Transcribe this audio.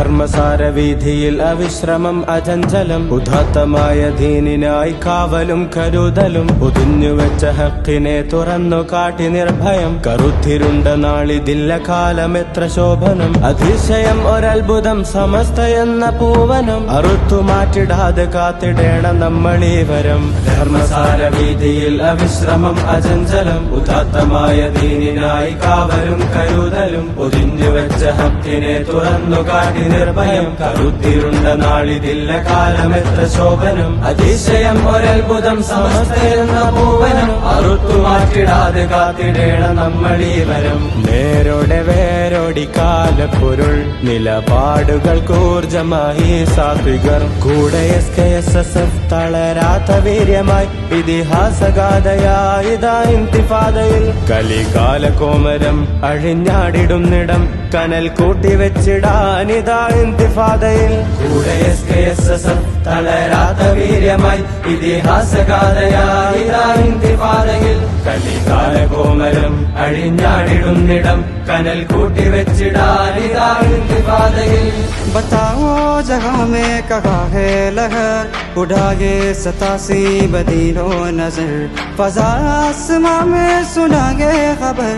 ധർമ്മസാര വീതിയിൽ അവിശ്രമം അചഞ്ചലം. ഉദാത്തമായ ദീനിനായി കാവലും കരുതലും. ഒതുഞ്ഞുവെച്ച ഹക്കിനെ തുറന്നു കാട്ടി നിർഭയം. കറുത്തിരുണ്ട നാളിതില്ല കാലം എത്ര ശോഭനം. അതിശയം ഒരത്ഭുതം സമസ്ത എന്ന പൂവനം. അറുത്തു മാറ്റിടാതെ കാത്തിടേണം നമ്മളീ വരം ധർമ്മസാര വീതിയിൽ അവിശ്രമം അചഞ്ചലം. ഉദാത്തമായ ദീനിനായി കാവലും കരുതലും. ഒതിഞ്ഞു വെച്ച ഹക്കിനെ തുറന്നു കാട്ടി നിർഭയം. കരുത്തിരുണ്ട നാളിതില്ല കാലം എത്ര ശോഭനം. അതിശയം ഒരത്ഭുതം സമസ്തയെന്ന പൂവനം. അറുത്തു മാറ്റിടാതെ കാത്തിടേണം നമ്മളീ വരം. നേരോടെ വേരോടി കാലപ്പൊരുൾ നിലപാടുകൾ കൂർജമായി സാത്വികർ. കൂടെ S K S S F തളരാത്ത വീര്യമായി ഇതിഹാസഗാഥയായി ഇതാ ഇന്തിഫാദയിൽ. കലികാല കോമരം അഴിഞ്ഞാടിടുന്നിടം കനൽ കൂട്ടി വെച്ചിടാനിതാ ഇന്തിഫാദയിൽ കൂടെ S K S S F തളരാത്ത വീര്യമായി ഇതിഹാസഗാഥയായി ഇതാ ഇന്തിഫാദയിൽ കലികാല കോമരം അഴിഞ്ഞാടിടുന്നിടം കനൽ കൂട്ടി വെച്ചിടാനിതാ ഇന്തിഫാദയിൽ बताओ जगह में कहा है लहर उड़ाए सतासी बदीनो नजर फजा आसमां में सुनागे खबर